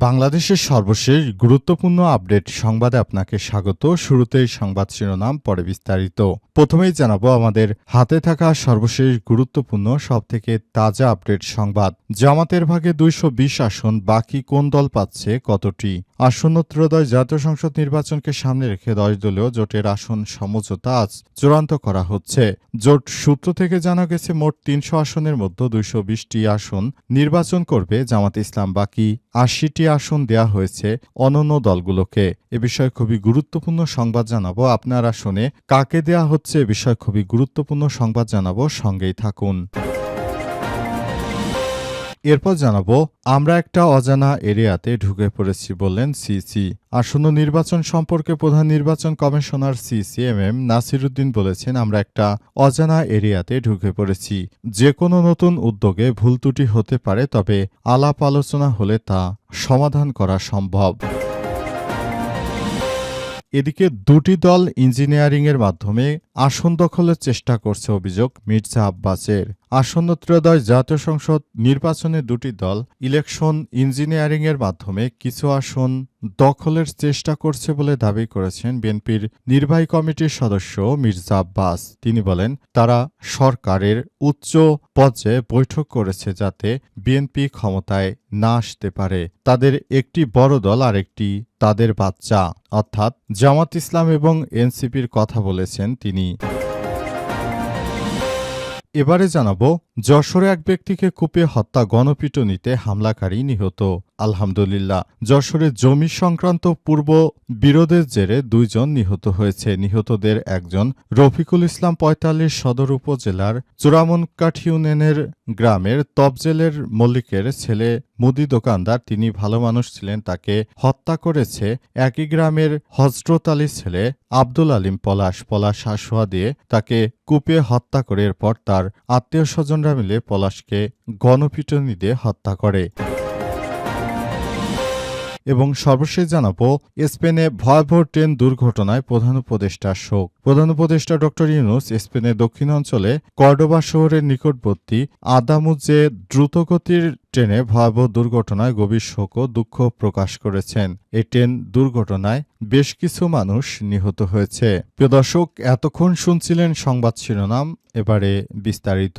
বাংলাদেশের সর্বশেষ গুরুত্বপূর্ণ আপডেট সংবাদে আপনাকে স্বাগত। শুরুতেই সংবাদ শিরোনাম, পরে বিস্তারিত। প্রথমেই জানাব আমাদের হাতে থাকা সর্বশেষ গুরুত্বপূর্ণ, সবথেকে তাজা আপডেট সংবাদ। জামাতের ভাগে দুইশো বিশ আসন, বাকি কোন দল পাচ্ছে, কতটি? আসন্ন ত্রয়োদশ জাতীয় সংসদ নির্বাচনকে সামনে রেখে দশ দলীয় জোটের আসন সমঝোতা আজ চূড়ান্ত করা হচ্ছে। জোট সূত্র থেকে জানা গেছে, মোট তিনশো আসনের মধ্যে দুইশো বিশটি আসন নির্বাচন করবে জামাত ইসলাম, বাকি আশিটি আসন দেয়া হয়েছে অনন্য দলগুলোকে। এ বিষয়ে খুবই গুরুত্বপূর্ণ সংবাদ জানাব আপনার আসনে। কাকে দেয়া হচ্ছে এ বিষয়ে খুবই গুরুত্বপূর্ণ সংবাদ জানাব, সঙ্গেই থাকুন। এরপর জানাব, আমরা একটা অজানা এরিয়াতে ঢুকে পড়েছি বললেন সিসি। আসন্ন নির্বাচন সম্পর্কে প্রধান নির্বাচন কমিশনার সিসি এম এম নাসিরুদ্দিন বলেছেন, আমরা একটা অজানা এরিয়াতে ঢুকে পড়েছি। যে কোনো নতুন উদ্যোগে ভুল ত্রুটি হতে পারে, তবে আলাপ আলোচনা হলে তা সমাধান করা সম্ভব। এদিকে দুটি দল ইঞ্জিনিয়ারিংয়ের মাধ্যমে আসন দখলের চেষ্টা করছে অভিযোগ মির্জা আব্বাসের। আসন্ন ত্রয়োদশ জাতীয় সংসদ নির্বাচনে দুটি দল ইলেকশন ইঞ্জিনিয়ারিংয়ের মাধ্যমে কিছু আসন দখলের চেষ্টা করছে বলে দাবি করেছেন বিএনপির নির্বাহী কমিটির সদস্য মির্জা আব্বাস। তিনি বলেন, তারা সরকারের উচ্চ পর্যায়ে বৈঠক করেছে যাতে বিএনপি ক্ষমতায় না আসতে পারে। তাদের একটি বড় দল আর একটি তাদের বাচ্চা। অর্থাৎ জামাত ইসলাম এবং এনসিপির কথা বলেছেন তিনি। এবারে জানাব যশোরে এক ব্যক্তিকে কুপিয়ে হত্যা গণপিটুনিতে হামলাকারী নিহত। আলহামদুলিল্লাহ, যশোরে জমি সংক্রান্ত পূর্ব বিরোধের জেরে দুইজন নিহত হয়েছে। নিহতদের একজন রফিকুল ইসলাম পঁয়তাল্লিশ সদর উপজেলার চূড়ামনকাঠি ইউনিয়নের গ্রামের তবজেলের মল্লিকের ছেলে মুদি দোকানদার। তিনি ভালো মানুষ ছিলেন, তাকে হত্যা করেছে একই গ্রামের হজরত আলীর ছেলে আব্দুল আলিম পলাশ। পলাশ হাসুয়া দিয়ে তাকে কুপিয়ে হত্যা করে, এরপর তার আত্মীয় স্বজনরা মিলে পলাশকে গণপিটুনি দিয়ে হত্যা করে। এবং সর্বশেষ জানাব, স্পেনে ভয়াবহ ট্রেন দুর্ঘটনায় প্রধান উপদেষ্টার শোক। প্রধান উপদেষ্টা ডক্টর ইউনুস স্পেনের দক্ষিণ অঞ্চলে কর্ডোবা শহরের নিকটবর্তী আদামুজে দ্রুতগতির ট্রেনে ভয়াবহ দুর্ঘটনায় গভীর শোক ও দুঃখ প্রকাশ করেছেন। এই ট্রেন দুর্ঘটনায় বেশ কিছু মানুষ নিহত হয়েছে। প্রিয় দর্শক, এতক্ষণ শুনছিলেন সংবাদ শিরোনাম, এবারে বিস্তারিত।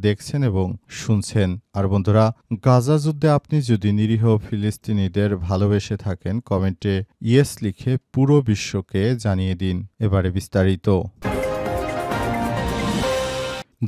দেখছেন এবং শুনছেন। আর বন্ধুরা, গাজা যুদ্ধে আপনি যদি নিরীহ ফিলিস্তিনিদের ভালোবেসে থাকেন, কমেন্টে ইয়েস লিখে পুরো বিশ্বকে জানিয়ে দিন। এবারে বিস্তারিত।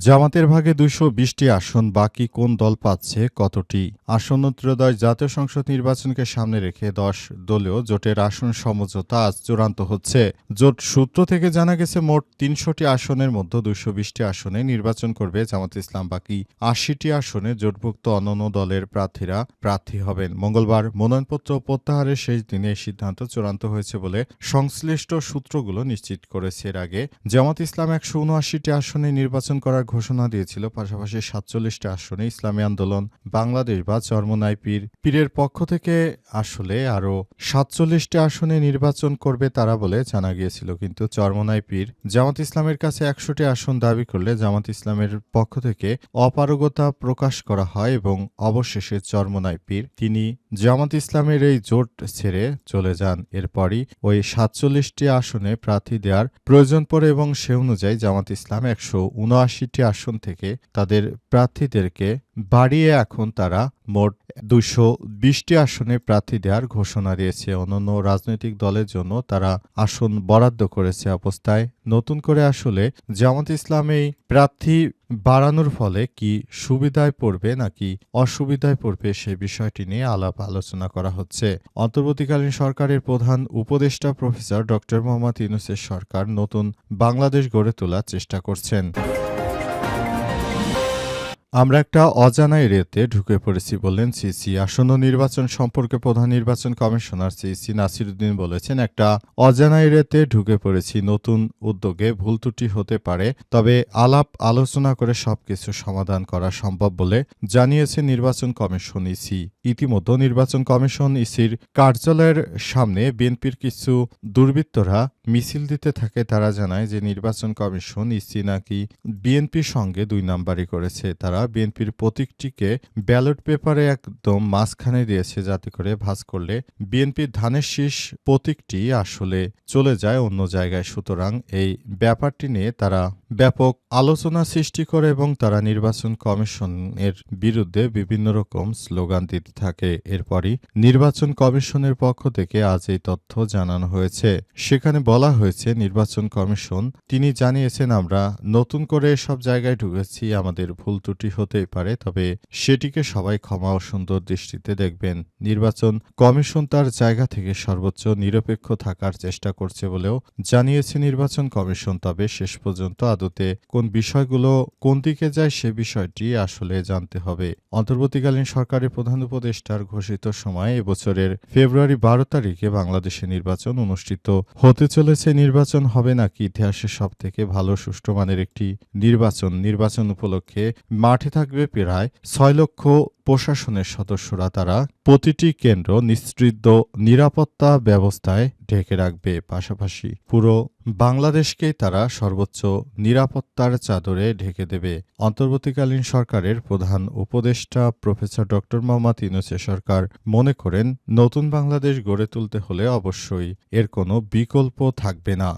জামাতের ভাগে দুইশো বিশটি আসন, বাকি কোন দল পাচ্ছে কতটি? আসন্ন ত্রয়োদশ জাতীয় সংসদ নির্বাচনকে সামনে রেখে দশ দলীয় জোটের আসন সমঝোতা আজ চূড়ান্ত হচ্ছে। জোট সূত্র থেকে জানা গেছে, মোট তিনশোটি আসনের মধ্যে দুইশো বিশটি আসনে নির্বাচন করবে জামাত ইসলাম, বাকি আশিটি আসনে জোটভুক্ত অন্যান্য দলের প্রার্থীরা প্রার্থী হবেন। মঙ্গলবার মনোনয়নপত্র প্রত্যাহারের শেষ দিনে এই সিদ্ধান্ত চূড়ান্ত হয়েছে বলে সংশ্লিষ্ট সূত্রগুলো নিশ্চিত করেছে। এর আগে জামাত ইসলাম একশো উনআশিটি আসনে নির্বাচন করার ঘোষণা দিয়েছিল পাশাপাশি সাতচল্লিশটি আসনে ইসলামী আন্দোলন, বাংলাদেশ বা চরমনাই পীর পীরের পক্ষ থেকে আসলে আরও সাতচল্লিশটি আসনে নির্বাচন করবে তারা বলে জানা গিয়েছিল। কিন্তু চরমনাই পীর জামাত ইসলামের কাছে একশোটি আসন দাবি করলে জামাত ইসলামের পক্ষ থেকে অপারগতা প্রকাশ করা হয় এবং অবশেষে চরমনাই পীর তিনি জামাত ইসলামের এই জোট ছেড়ে চলে যান। এরপরই ওই সাতচল্লিশটি আসনে প্রার্থী দেওয়ার প্রয়োজন পড়ে এবং সে অনুযায়ী জামাত ইসলাম একশো উনআশি উনআশিটি আসন থেকে তাদের প্রার্থীদেরকে বাড়িয়ে এখন তারা মোট দুশো বিশটি আসনে প্রার্থী দেওয়ার ঘোষণা দিয়েছে। অন্যান্য রাজনৈতিক দলের জন্য তারা আসন বরাদ্দ করেছে অবস্থায়। নতুন করে আসলে জামাত ইসলাম এই প্রার্থী বাড়ানোর ফলে কি সুবিধায় পড়বে নাকি অসুবিধায় পড়বে সে বিষয়টি নিয়ে আলাপ আলোচনা করা হচ্ছে। অন্তর্বর্তীকালীন সরকারের প্রধান উপদেষ্টা প্রফেসর ডক্টর মোহাম্মদ ইউনুসের সরকার নতুন বাংলাদেশ গড়ে তোলার চেষ্টা করছেন। আমরা একটা অজানা এরিয়াতে ঢুকে পড়েছি বললেন সিসি। আসন্ন নির্বাচন সম্পর্কে প্রধান নির্বাচন কমিশনার সিসি নাসিরুদ্দিন বলেছেন, একটা অজানা এরিয়াতে ঢুকে পড়েছি, নতুন উদ্যোগে ভুল ত্রুটি হতে পারে, তবে আলাপ আলোচনা করে সবকিছু সমাধান করা সম্ভব বলে জানিয়েছে নির্বাচন কমিশন ইসি। ইতিমধ্যে নির্বাচন কমিশন ইসির কার্যালয়ের সামনে বিএনপির কিছু দুর্বৃত্তরা মিছিল দিতে থাকে, তারা জানায় যে নির্বাচন কমিশন ইসি নাকি বিএনপির সঙ্গে দুই নাম্বারই করেছে, তারা বিএনপির প্রতীকটিকে ব্যালট পেপারে একদম মাঝখানে দিয়েছে যাতে করে ভাঁজ করলে বিএনপির ধানের শীষ প্রতীকটি আসলে চলে যায় অন্য জায়গায়। সুতরাং এই ব্যাপারটি নিয়ে তারা ব্যাপক আলোচনা সৃষ্টি করে এবং তারা নির্বাচন কমিশনের বিরুদ্ধে বিভিন্ন রকম স্লোগান দিতে থাকে। এরপরই নির্বাচন কমিশনের পক্ষ থেকে আজ এই তথ্য জানানো হয়েছে। সেখানে বলা হয়েছে, নির্বাচন কমিশন, তিনি জানিয়েছেন, আমরা নতুন করে সব জায়গায় ঢুকেছি, আমাদের ভুল ত্রুটি হতেই পারে, তবে সেটিকে সবাই ক্ষমা ও সুন্দর দৃষ্টিতে দেখবেন। নির্বাচন কমিশন তার জায়গা থেকে সর্বোচ্চ নিরপেক্ষ থাকার চেষ্টা করছে বলেও জানিয়েছে নির্বাচন কমিশন, তবে শেষ পর্যন্ত আদতে কোন বিষয়গুলো কোন দিকে যায় সে বিষয়টি আসলে জানতে হবে। অন্তর্বর্তীকালীন সরকারের প্রধান উপদেষ্টার ঘোষিত সময় এবছরের ফেব্রুয়ারি বারো তারিখে বাংলাদেশে নির্বাচন অনুষ্ঠিত হতে চলেছে। নির্বাচন হবে নাকি ইতিহাসের সব থেকে ভালো সুষ্ঠু মানের একটি নির্বাচন? নির্বাচন উপলক্ষে মাঠে থাকবে প্রায় ছয় লক্ষ প্রশাসনের সদস্যরা। তারা প্রতিটি কেন্দ্র নিশ্চিত নিরাপত্তা ব্যবস্থায় ঢেকে রাখবে। পাশাপাশি পুরো বাংলাদেশকেই তারা সর্বোচ্চ নিরাপত্তার চাদরে ঢেকে দেবে। অন্তর্বর্তীকালীন সরকারের প্রধান উপদেষ্টা প্রফেসর ডক্টর মোহাম্মদ ইউনুসে সরকার মনে করেন, নতুন বাংলাদেশ গড়ে তুলতে হলে অবশ্যই এর কোনো বিকল্প থাকবে না।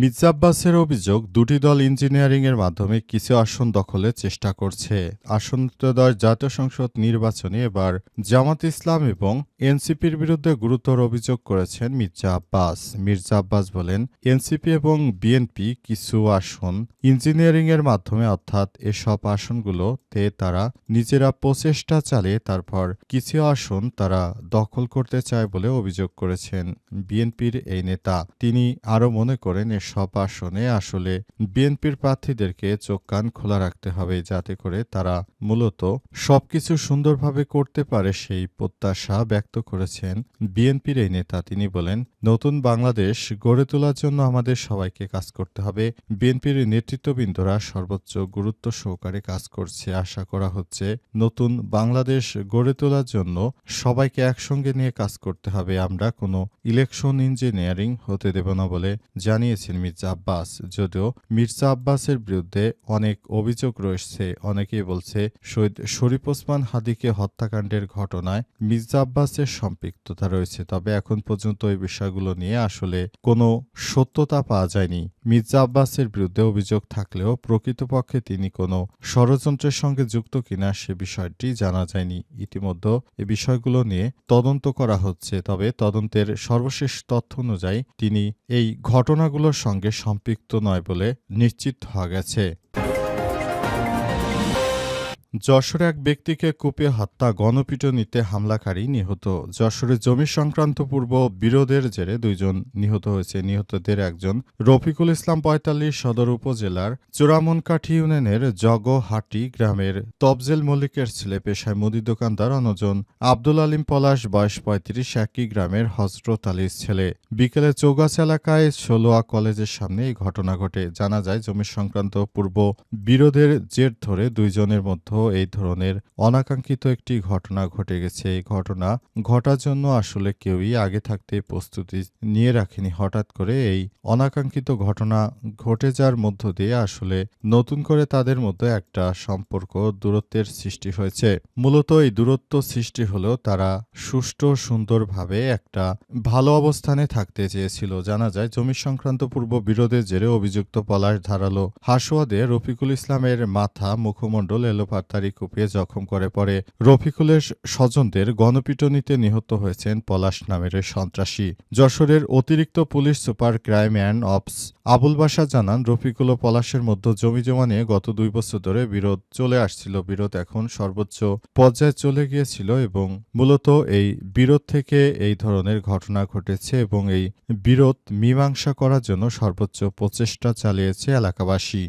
মির্জা আব্বাসের অভিযোগ, দুটি দল ইঞ্জিনিয়ারিংয়ের মাধ্যমে কিছু আসন দখলের চেষ্টা করছে। আসন ত্রয়োদশ জাতীয় সংসদ নির্বাচনে এবার জামাত ইসলাম এবং এনসিপির বিরুদ্ধে গুরুতর অভিযোগ করেছেন মির্জা আব্বাস। মির্জা আব্বাস বলেন, এনসিপি এবং বিএনপি কিছু আসন ইঞ্জিনিয়ারিংয়ের মাধ্যমে, অর্থাৎ এসব আসনগুলোতে তারা নিজেরা প্রচেষ্টা চালিয়ে তারপর কিছু আসন তারা দখল করতে চায় বলে অভিযোগ করেছেন। বিএনপির এই নেতা, তিনি আরও মনে করেন এসব আসনে আসলে বিএনপির প্রার্থীদেরকে চোখ কান খোলা রাখতে হবে যাতে করে তারা মূলত সবকিছু সুন্দরভাবে করতে পারে সেই প্রত্যাশা ব্যক্ত করেছেন বিএনপির এই নেতা। তিনি বলেন, নতুন বাংলাদেশ গড়ে তোলার জন্য আমাদের সবাইকে কাজ করতে হবে। বিএনপির নেতৃত্ববৃন্দরা সর্বোচ্চ গুরুত্ব সহকারে কাজ করছে। আশা করা হচ্ছে নতুন বাংলাদেশ গড়ে তোলার জন্য সবাইকে একসঙ্গে নিয়ে কাজ করতে হবে। আমরা কোনো ইলেকশন ইঞ্জিনিয়ারিং হতে দেব না বলে জানিয়েছেন মির্জা আব্বাস। যদিও মির্জা আব্বাসের বিরুদ্ধে অনেক অভিযোগ রয়েছে। অনেকেই বলছে, শহীদ শরীফ ওসমান হাদিকে হত্যাকাণ্ডের ঘটনায় মির্জা আব্বাসের সম্পৃক্ততা রয়েছে। তবে এখন পর্যন্ত এই বিষয়গুলো নিয়ে আসলে কোনো সত্যতা পাওয়া যায়নি। মির্জা আব্বাসের বিরুদ্ধে অভিযোগ থাকলেও প্রকৃতপক্ষে তিনি কোনো ষড়যন্ত্রের সঙ্গে যুক্ত কিনা সে বিষয়টি জানা যায়নি। ইতিমধ্যে এ বিষয়গুলো নিয়ে তদন্ত করা হচ্ছে, তবে তদন্তের সর্বশেষ তথ্য অনুযায়ী তিনি এই ঘটনাগুলোর সঙ্গে সম্পৃক্ত নয় বলে নিশ্চিত হওয়া গেছে। যশোরে এক ব্যক্তিকে কুপিয়ে হত্যা গণপিটুনিতে হামলাকারী নিহত। যশোরে জমি সংক্রান্ত পূর্ব বিরোধের জেরে দুইজন নিহত হয়েছে। নিহতদের একজন রফিকুল ইসলাম পঁয়তাল্লিশ, সদর উপজেলার চোরামনকাঠি ইউনিয়নের জগহাটি গ্রামের তবজেল মল্লিকের ছেলে, পেশায় মুদি দোকানদার অনজন আব্দুল আলিম পলাশ, বয়স পঁয়ত্রিশ, একই গ্রামের হজরত আলীর ছেলে। বিকেলে চৌগাছ এলাকায় ষোলোয়া কলেজের সামনে এই ঘটনা ঘটে। জানা যায়, জমি সংক্রান্ত পূর্ব বিরোধের জের ধরে দুইজনের মধ্যে এই ধরনের অনাকাঙ্ক্ষিত একটি ঘটনা ঘটে গেছে। এই ঘটনা ঘটার জন্য আসলে কেউই আগে থাকতে প্রস্তুতি নিয়ে রাখেনি। হঠাৎ করে এই অনাকাঙ্ক্ষিত ঘটনা ঘটে যাওয়ার মধ্য দিয়ে আসলে নতুন করে তাদের মধ্যে একটা সম্পর্ক দূরত্বের সৃষ্টি হয়েছে। মূলত এই দূরত্ব সৃষ্টি হলেও তারা সুষ্ঠু, সুন্দরভাবে একটা ভালো অবস্থানে থাকতে চেয়েছিল। জানা যায়, জমি সংক্রান্ত পূর্ব বিরোধের জেরে অভিযুক্ত পলাশ ধারালো হাসোয়াদে রফিকুল ইসলামের মাথা মুখমণ্ডল এলোপাতারি কুপিয়ে জখম করে পরে রফিকুলের স্বজনদের গণপিটুনিতে নিহত হয়েছেন পলাশ নামের সন্ত্রাসী। যশোরের অতিরিক্ত police super crime and ops Abul বাসা জানান, রফিকুল ও পলাশের মধ্যে জমি জমা নিয়ে গত দুই বছর ধরে বিরোধ চলে আসছিল। বিরোধ এখন সর্বোচ্চ পর্যায়ে চলে গিয়েছিল এবং মূলত এই বিরোধ থেকে এই ধরনের ঘটনা ঘটেছে এবং এই বিরোধ মীমাংসা করার জন্য সর্বোচ্চ প্রচেষ্টা চালিয়েছে এলাকাবাসী।